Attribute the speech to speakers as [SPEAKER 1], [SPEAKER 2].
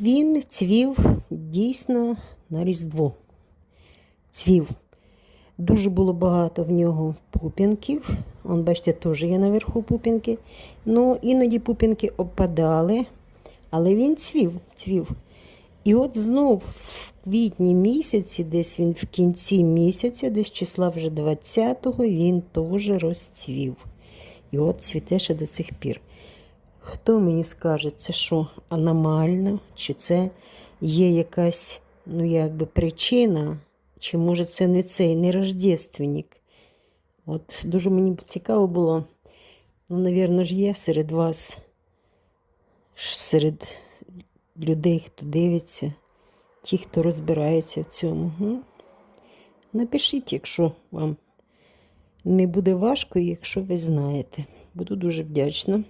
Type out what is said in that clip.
[SPEAKER 1] Він цвів дійсно на Різдво. Цвів. Дуже було багато в нього пупінків. Он, бачите, теж є наверху пупінки. Ну, іноді пупінки опадали, але він цвів, цвів. І от знов в квітні місяці, десь він в кінці місяця, десь числа вже 20-го, він теж розцвів. І от цвіте ще до цих пір. Хто мені скаже, це що, аномально? Чи це є якась, ну, якби причина, чи може це не цей, не рождественник? От дуже мені б цікаво було. Ну, навірно ж, є серед вас, серед людей, хто дивиться, ті, хто розбирається в цьому. Ну, Напишіть, якщо вам не буде важко, якщо ви знаєте. Буду дуже вдячна.